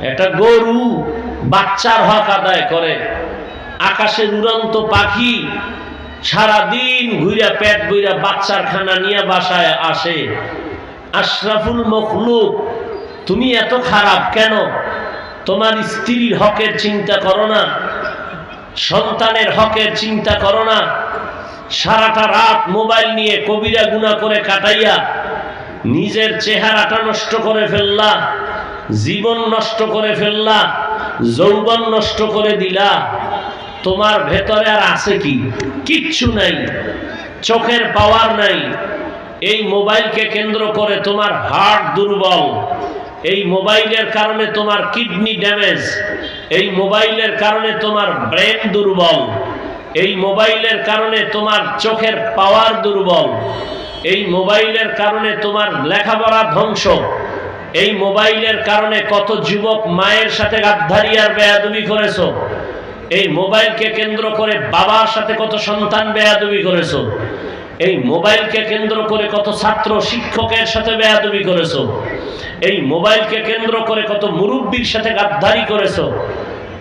একটা গরু বাচ্চার হক আদায় করে। আকাশের উড়ন্ত পাখি সারাদিন ঘুরে পেট বইরা বাচ্চার খানা নিয়ে বাসায় আসে। আশরাফুল মখলুক, তুমি এত খারাপ কেন? তোমার স্ত্রীর হকের চিন্তা করো না। সন্তানের হকের চিন্তা করো না। সারাটা রাত মোবাইল নিয়ে কবিরা গুণা করে কাটাইয়া নিজের চেহারাটা নষ্ট করে ফেললা। জীবন নষ্ট করে ফেললা, যৌবন নষ্ট করে দিলা, তোমার ভেতরে আর আছে কি? কিচ্ছু নাই, চোখের পাওয়ার নাই। এই মোবাইলকে কেন্দ্র করে তোমার হার্ট দুর্বল। এই মোবাইলের কারণে তোমার কিডনি ড্যামেজ। এই মোবাইলের কারণে তোমার ব্রেন দুর্বল। এই মোবাইলের কারণে তোমার চোখের পাওয়ার দুর্বল। এই মোবাইলের কারণে তোমার লেখাপড়া ধ্বংস। এই মোবাইলের কারণে কত যুবক মায়ের সাথে গাদ্ধারি আর বেয়াদবি করেছ? এই মোবাইলকে কেন্দ্র করে বাবার সাথে কত সন্তান বেয়াদবি করেছ? এই মোবাইলকে কেন্দ্র করে কত ছাত্র শিক্ষকের সাথে বেয়াদবি করেছ? এই মোবাইলকে কেন্দ্র করে কত মুরব্বীর সাথে গাদ্দারি করেছ?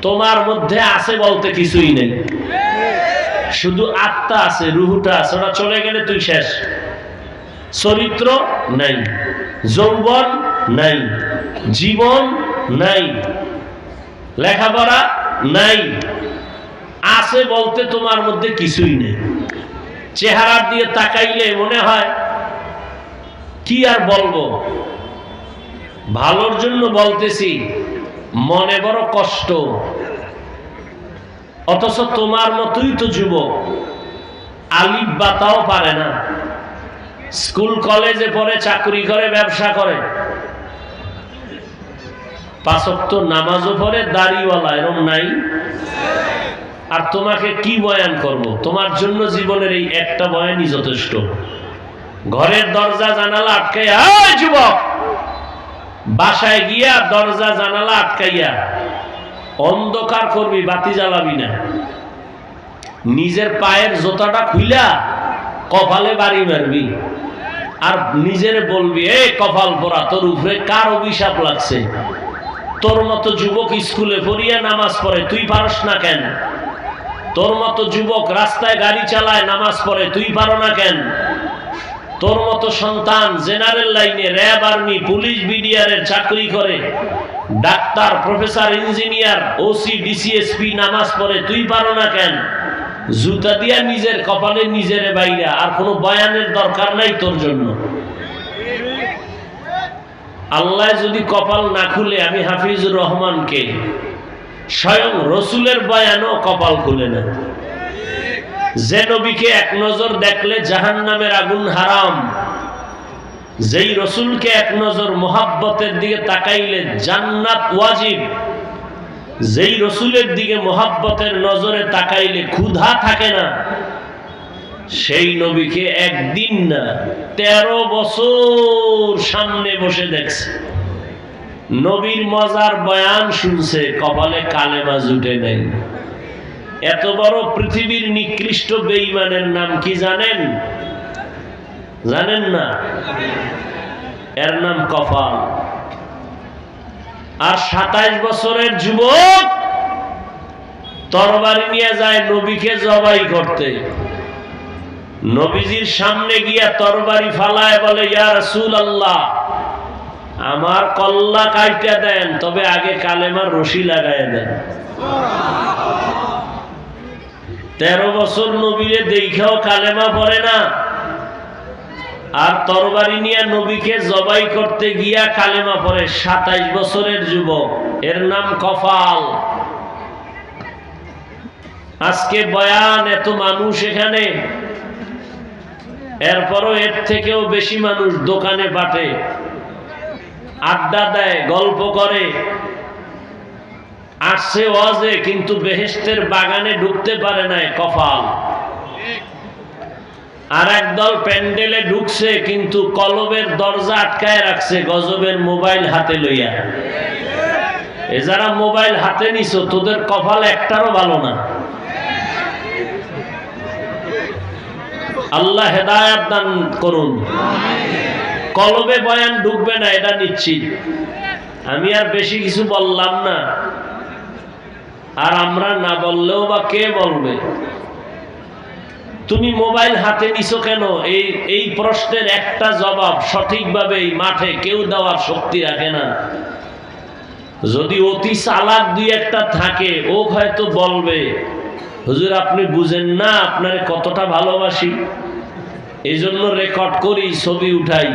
তোমার মধ্যে আছে বলতে কিছুই নেই। শুধু আত্মা আছে, রুহুটা আছে ওরা চলে গেলে তুই শেষ। চরিত্র নাই। যৌবন নাই। জীবন নাই। লেখাপড়া নাই। আছে বলতে তোমার মধ্যে কিছুই নেই। চেহারা দিয়ে তাকাইলে মনে হয়, কি আর বলব? ভালোর জন্য বলতেছি, মনে বড় কষ্ট। অথচ তোমার মতোই তো যুবক। আলিফ বাতাও পারে না। স্কুল, কলেজে পড়ে, চাকরি করে, ব্যবসা করে। নামাজও দাড়িওয়ালা এরম নাই। আর তোমাকে কি বয়ান করব? তোমার জন্য জীবনের এই একটা বয়ানই যথেষ্ট। ঘরের দরজা, জানালা আটকাইয়া যুবক! বাসায় গিয়া দরজা, জানালা আটকাইয়া, অন্ধকার করবি, বাতি জ্বালাবি না। নিজের পায়ের জোতাটা খুইলা কপালে বাড়ি মারবি। আর নিজের বলবি এ কপাল পরা তোর উপরে কার অভিশাপ লাগছে? তোর মতো যুবক স্কুলে পড়িয়া নামাজ পড়ে, তুই পারস না কেন? তোর মতো যুবক রাস্তায় গাড়ি চালায়, নামাজ পড়ে, তুই পারো না কেন? তোর মতো সন্তান জেনারেল লাইনে র্যাব আর্মি, পুলিশ বিডিআরের চাকরি করে, doctor, professor, engineer OC DCSP নামাজ পড়ে, তুই পারো না কেন? জুতা দিয়া নিজের কপালে নিজের বাইরা, আর কোনো বয়ানের দরকার নাই তোর জন্য। আল্লাহ যদি কপাল না খুলে, আমি হাফিজুর রহমানকে স্বয়ং রসুলের বয়ানও কপাল খুলে না। যে নবীকে এক নজর দেখলে জাহান নামের আগুন হারাম। যেই রসুলকে এক নজর মোহাব্বতের দিকে তাকাইলে জান্নাত ওয়াজিব। যেই রসুলের দিকে মোহাব্বতের নজরে তাকাইলে ক্ষুধা থাকে না। সেই নবীকে একদিন না, তেরো বছর সামনে বসে দেখছে। নবীর মজার বয়ান শুনছে, কপালে কালেমা জুটে নেই। এত বড় পৃথিবীর নিকৃষ্ট বেইমানের নাম কি জানেন? জানেন না? এর নাম কপাল। আর সাতাইশ বছরের যুবক তরবারি নিয়ে যায় নবীকে জবাই করতে। নবীজির সামনে গিয়া তরবারি ফালায় বলে, ইয়া রাসূল আল্লাহ আমার কল্লা কাইটা দেন, তবে আগে কালেমার রশি লাগায় দেন। তেরো বছর নবীরে দেখাও কালেমা পড়ে না। আর তরবারি নিয়ে নবীকে জবাই করতে গিয়া কালেমা পড়ে। সাতাইশ বছরের যুবক, এর নাম কফাল। আজকে বয়ান, এত মানুষ এখানে। এরপরও এর থেকেও বেশি মানুষ দোকানে পাঠে, আড্ডা দেয়, গল্প করে। আসছে ওয়াজে, কিন্তু বেহেস্তের বাগানে ঢুকতে পারে নাই কফাল আর একদল প্যান্ডেলে ঢুকছে, কিন্তু কলবের দরজা আটকায় রাখছে, গজবের মোবাইল হাতে লইয়া। এ যারা মোবাইল হাতে নিছো, তোদের কপাল একটারও ভালো না। আল্লাহ হেদায়াত দান করুন। কলবে বয়ান ঢুকবে না, এটা নিশ্চিত। আমি আর বেশি কিছু বললাম না। আর আমরা না বললেও বা কে বলবে? তুমি মোবাইল হাতে নিছো কেন? এই এই প্রশ্নের একটা জবাব সঠিকভাবে এই মাঠে কেউ দেওয়ার শক্তি রাখে না। যদি অতি চালাক দুই একটা থাকে, ও হয়তো বলবে হুজুর, আপনি বুঝেন না, আপনারে কতটা ভালোবাসি। এই জন্য রেকর্ড করি, ছবি উঠাই।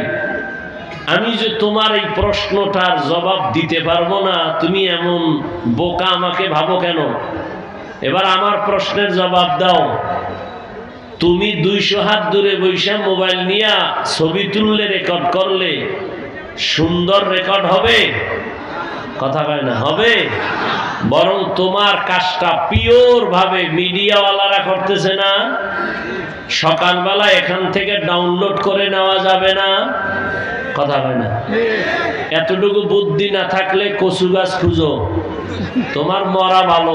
আমি যে তোমার এই প্রশ্নটার জবাব দিতে পারব না, তুমি এমন বোকা আমাকে ভাবো কেন? এবার আমার প্রশ্নের জবাব দাও। তুমি দুইশো হাত দূরে বৈশা মোবাইল নিয়া ছবি তুললে রেকর্ড করলে, সুন্দর রেকর্ড হবে? কথা কয় না, হবে? বরং তোমার কাজটা পিওর ভাবে মিডিয়াওয়ালারা করতেছে না। সকালবেলা এখান থেকে ডাউনলোড করে নেওয়া যাবে না। কথা হয় না। এতটুকু বুদ্ধি না থাকলে কচু গাছ খুঁজো। তোমার মরা ভালো।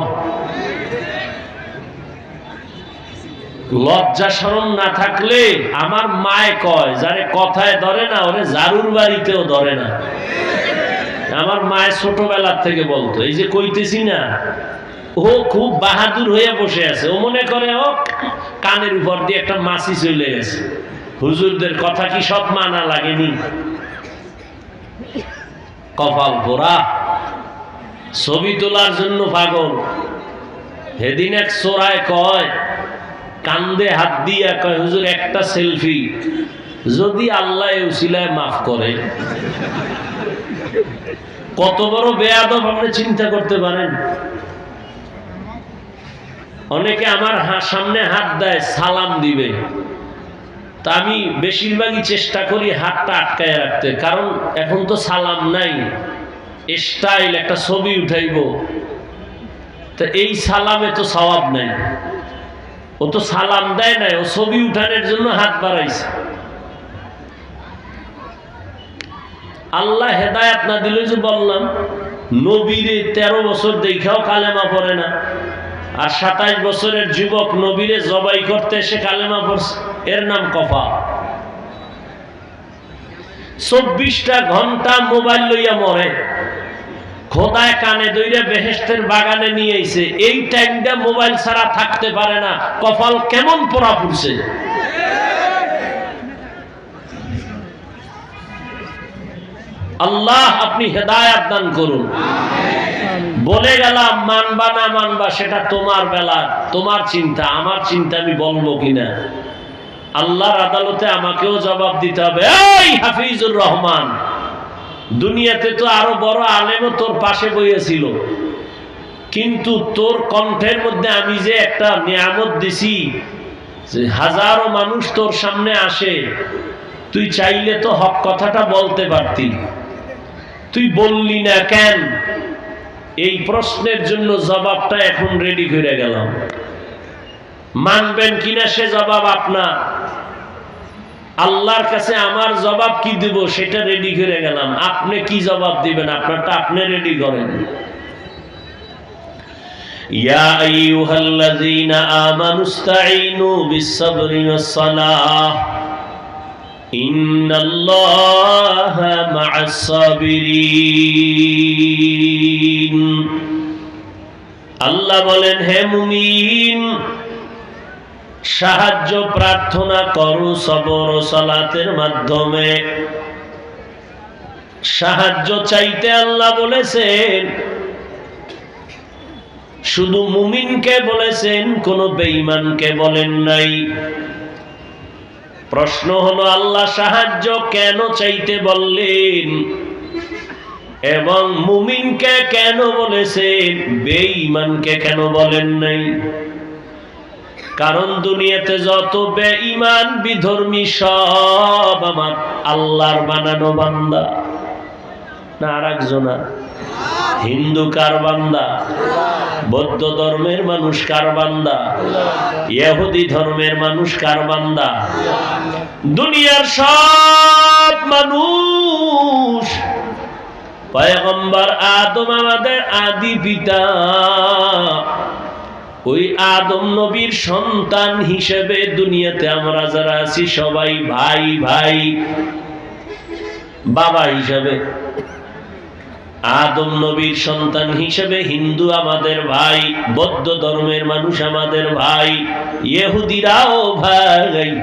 লজ্জা সরম না থাকলে আমার মায় কয়, যারে কথায় ধরে না, ওরে জারুর বাড়িতেও ধরে না। আমার মায়ের ছোটবেলার থেকে বলতো, এই যে কইতেছি না, ও খুব বাহাদুর হয়ে বসে আছে। ও মনে করে, ও কানের উপর দিয়ে একটা মাছি চলে গেছে। হুজুরদের কথা কি সব মানা লাগেনি? কপাল পোড়া। ছবি তোলার জন্য পাগল। সেদিন এক চোরায় কয়, কান্দে হাত দিয়া কয়, হুজুর একটা সেলফি। যদি আল্লাহ উসিলায় মাফ করে, কত বড় বেয়াদব আপনি চিন্তা করতে পারেন? অনেকে আমার সামনে হাত দেয়, সালাম দিবে। তা আমি বেশিরভাগই চেষ্টা করি হাতটা আটকায় রাখতে, কারণ এখন তো সালাম নাই। স্টাইল, একটা ছবি উঠাইব। তা এই সালামে তো সওয়াব নাই। ও তো সালাম দেয় নাই, ও ছবি উঠানোর জন্য হাত বাড়াইছে। আল্লাহ হেদায়াত না দিলে যে বললাম, নবীরে তেরো বছর দেখাও কালেমা পড়ে না। আর সাতাইশ বছরের যুবক নবীরে জবাই করতে এসে কালেমা পড়ছে। এর নাম কফা চব্বিশটা ঘণ্টা মোবাইল লইয়া মরে। খোদায় কানে দইরে বেহেস্তের বাগানে নিয়ে আইছে। এই টাইমটা মোবাইল ছাড়া থাকতে পারে না। কপাল কেমন পড়া পড়ছে। আল্লাহ আপনি হেদায়াত দান করুন। বলে গেলাম, মানবা না মানবা, সেটা তোমার বেলা, তোমার চিন্তা। আমার চিন্তা আমি বলব কিনা? আল্লাহর আদালতে আমাকেও জবাব দিতে হবে, এই হাফিজুর রহমান, দুনিয়াতে তো আরও বড় আলেমও তোর পাশে বইয়েছিল। কিন্তু তোর কণ্ঠের মধ্যে আমি যে একটা নিয়ামত দিছি, যে হাজারো মানুষ তোর সামনে আসে, তুই চাইলে তো হক কথাটা বলতে পারতি। তুই বললি না কেন? এই প্রশ্নের জন্য জবাবটা এখন রেডি করে গেলাম। মানবেন কিনা সে জবাব আপনার? আল্লাহর কাছে আমার জবাব কি দেব সেটা রেডি করে গেলাম। আপনি কি জবাব দিবেন? আপনারটা আপনি রেডি করেন। ইয়া আইয়ুহাল্লাযীনা আমানুস্তাঈনু বিস-সাবরি ওয়াস-সালাহ। إن الله مع الصابرين আল্লাহ বলেন হে মুমিন সাহায্য প্রার্থনা করো সবর ও সালাতের মাধ্যমে সাহায্য চাইতে আল্লাহ বলেছেন শুধু মুমিনকে বলেছেন কোন বেঈমানকে বলেন নাই প্রশ্ন হলো, আল্লাহ সাহায্য কেন চাইতে বললেন? এবং মুমিনকে কেন বলেছেন? বেঈমানকে কেন বলেন নাই? কারণ দুনিয়াতে যত বেঈমান, বিধর্মী সব আমার আল্লাহর বানানো বান্দা। না, আর হিন্দু কার বান্দা? বৌদ্ধ ধর্মের মানুষ কার বান্দা? ইহুদি ধর্মের মানুষ কার বান্দা? দুনিয়ার সব মানুষ। পয়গম্বর আদম আমাদের আদি পিতা। ওই আদম নবীর সন্তান হিসেবে দুনিয়াতে আমরা যারা আছি, সবাই ভাই ভাই। বাবা হিসাবে। আদম নবীর সন্তান হিসেবে হিন্দু আমাদের ভাই, বৌদ্ধ ধর্মের মানুষ আমাদের ভাই, ইহুদিরাও ভাই।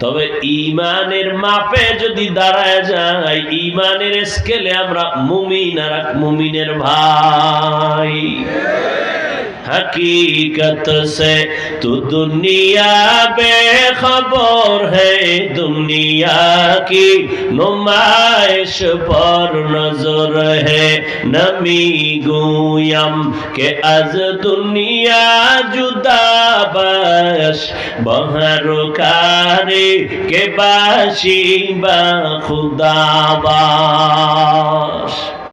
তবে ইমানের মাপে যদি দাঁড়ায় যায়, ইমানের স্কেলে আমরা মুমিন আর মুমিনের ভাই। हकीकत से तू दुनिया बेखबर है दुनिया की नुमाइश पर नजर है नमी गुयम के अज दुनिया जुदा बस बहरुकारे के बाशी बा खुदा बाश